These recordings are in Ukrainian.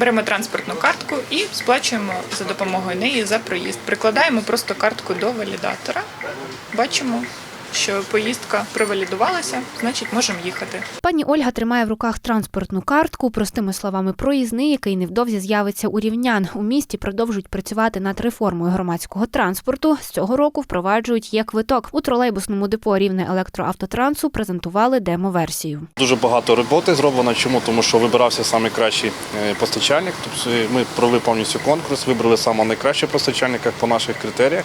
беремо транспортну картку і сплачуємо за допомогою неї за проїзд. Прикладаємо просто картку до валідатора. Бачимо, що поїздка провалідувалася, значить можемо їхати. Пані Ольга тримає в руках транспортну картку, простими словами, проїзний, який невдовзі з'явиться у рівнян. У місті продовжують працювати над реформою громадського транспорту. З цього року впроваджують є квиток. У тролейбусному депо рівне електроавтотрансу презентували демо-версію. Дуже багато роботи зроблено. Чому? Тому що вибирався найкращий е, постачальник. Тобто ми провели повністю конкурс, вибрали саме найкращого постачальника по наших критеріях.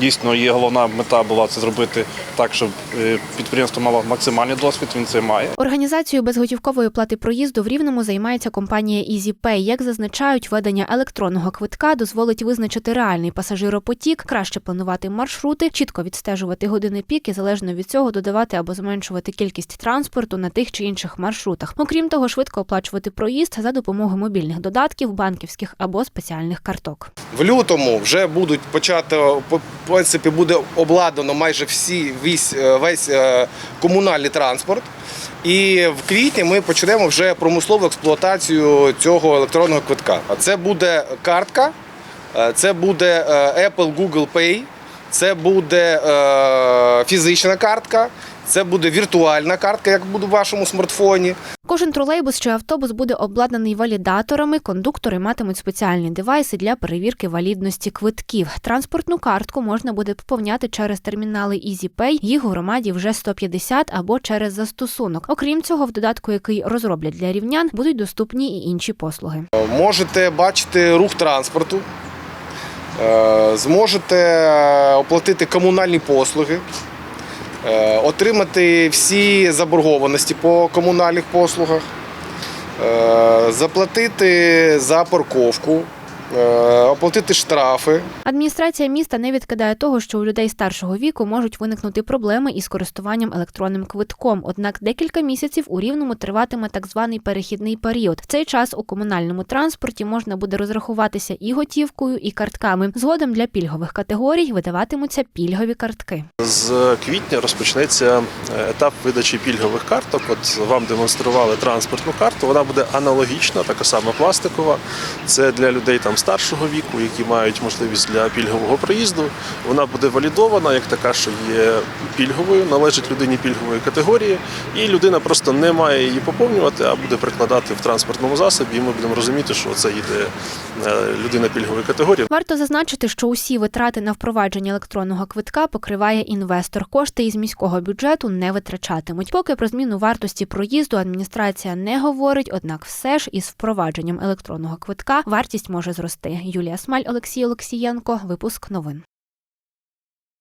Дійсно, є головна мета була це зробити так, щоб е, підприємство мало максимальний досвід. Він це має. Організацією безготівкової плати проїзду в Рівному займається компанія EasyPay. Як зазначають, введення електронного квитка дозволить визначити реальний пасажиропотік, краще планувати маршрути, чітко відстежувати години пік і залежно від цього додавати або зменшувати кількість транспорту на тих чи інших маршрутах. Окрім того, швидко оплачувати проїзд за допомогою мобільних додатків, банківських або спеціальних карток. В лютому вже будуть почати по в принципі буде обладнано майже всі весь, е, весь е, комунальний транспорт. І в квітні ми почнемо вже промислову експлуатацію цього електронного квитка. А Це буде картка, е, це буде е, Apple Google Pay, це буде е, фізична картка, це буде віртуальна картка, як буде в вашому смартфоні. Кожен тролейбус чи автобус буде обладнаний валідаторами. Кондуктори матимуть спеціальні девайси для перевірки валідності квитків. Транспортну картку можна буде поповняти через термінали EasyPay. Їх у громаді вже 150 або через застосунок. Окрім цього, в додатку, який розроблять для рівнян, будуть доступні і інші послуги. Можете бачити рух транспорту, зможете е, оплатити комунальні послуги, е, отримати всі заборгованості по комунальних послугах, е, заплатити за парковку, е, оплатити штрафи. Адміністрація міста не відкидає того, що у людей старшого віку можуть виникнути проблеми із користуванням електронним квитком. Однак декілька місяців у рівному триватиме так званий перехідний період. В цей час у комунальному транспорті можна буде розрахуватися і готівкою, і картками. Згодом для пільгових категорій видаватимуться пільгові картки. З квітня розпочнеться е, етап видачі пільгових карток. От вам демонстрували транспортну карту. Вона буде аналогічна, така сама пластикова. Це для людей там старшого віку, які мають можливість для пільгового проїзду. Вона буде валідована як така, що є пільговою, належить людині пільгової категорії, і людина просто не має її поповнювати, а буде прикладати в транспортному засобі. І ми будемо розуміти, що це йде е, людина пільгової категорії. Варто зазначити, що усі витрати на впровадження електронного квитка покриває інвестор. Кошти із міського бюджету не витрачатимуть. Поки про зміну вартості проїзду адміністрація не говорить, однак все ж із впровадженням електронного квитка вартість може зрости. Юлія Смаль, Олексій Олексієнко. Випуск новин.